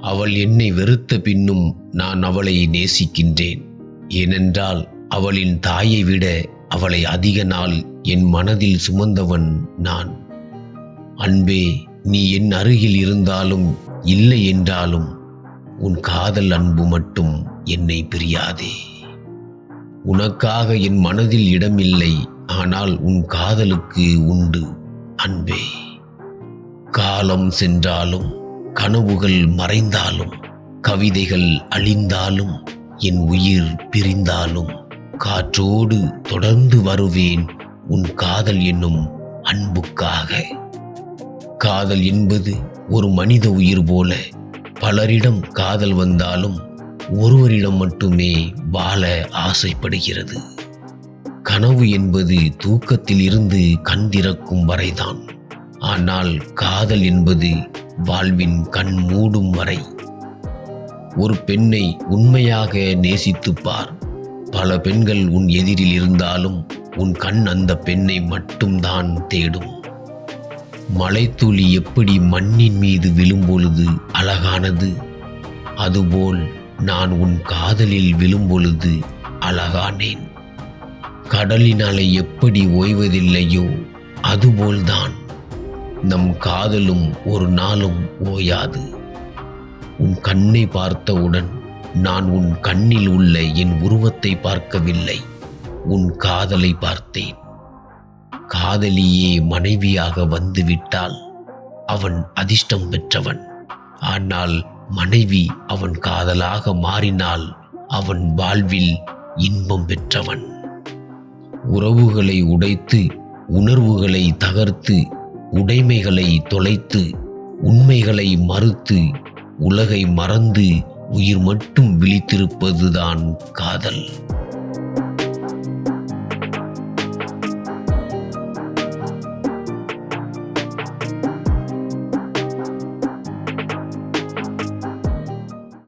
அவள் என்னை வெறுத்த பின்னும் நான் அவளை நேசிக்கின்றேன். ஏனென்றால் அவளின் தாயை விட அவளை அதிக நாள் என் மனதில் சுமந்தவன் நான். அன்பே நீ என் அருகில் இருந்தாலும் இல்லை என்றாலும் உன் காதல் அன்பு மட்டும் என்னை பிரியாதே. உனக்காக என் மனதில் இடமில்லை ஆனால் உன் காதலுக்கு உண்டு அன்பே. காலம் சென்றாலும் கனவுகள் மறைந்தாலும் கவிதைகள் அழிந்தாலும் என் உயிர் பிரிந்தாலும் காற்றோடு தொடர்ந்து வருவேன் உன் காதல் என்னும் அன்புக்காக. காதல் என்பது ஒரு மனித உயிர் போல பலரிடம் காதல் வந்தாலும் ஒருவரிடம் மட்டுமே வாழ ஆசைப்படுகிறது. கனவு என்பது தூக்கத்தில் இருந்து கண் திறக்கும் வரைதான். ஆனால் காதல் என்பது வாழ்வின் கண் மூடும் வரை ஒரு பெண்ணை உண்மையாக நேசித்துப் பார். பல பெண்கள் உன் எதிரில் இருந்தாலும் உன் கண் அந்த பெண்ணை மட்டும்தான் தேடும். மலைத்துளி எப்படி மண்ணின் மீது விழும்பொழுது அழகானது? அதுபோல் நான் உன் காதலில் விழும்பொழுது அழகானேன். கடலின் அலை எப்படி ஓய்வதில்லையோ அதுபோல்தான். நம் காதலும் ஒரு நாளும் ஓயாது. உன் கண்ணை பார்த்தவுடன் நான் உன் கண்ணில் உள்ள என் உருவத்தை பார்க்கவில்லை. உன் காதலை பார்த்தேன். காதலியே மனைவியாக வந்துவிட்டால் அவன் அதிர்ஷ்டம் பெற்றவன். ஆனால் மனைவி அவன் காதலாக மாறினால் அவன் வாழ்வில் இன்பம் பெற்றவன். உறவுகளை உடைத்து உணர்வுகளை தகர்த்து உடைமைகளை தொலைத்து உண்மைகளை மறுத்து உலகை மறந்து உயிர் மட்டும் விழித்திருப்பதுதான் காதல்.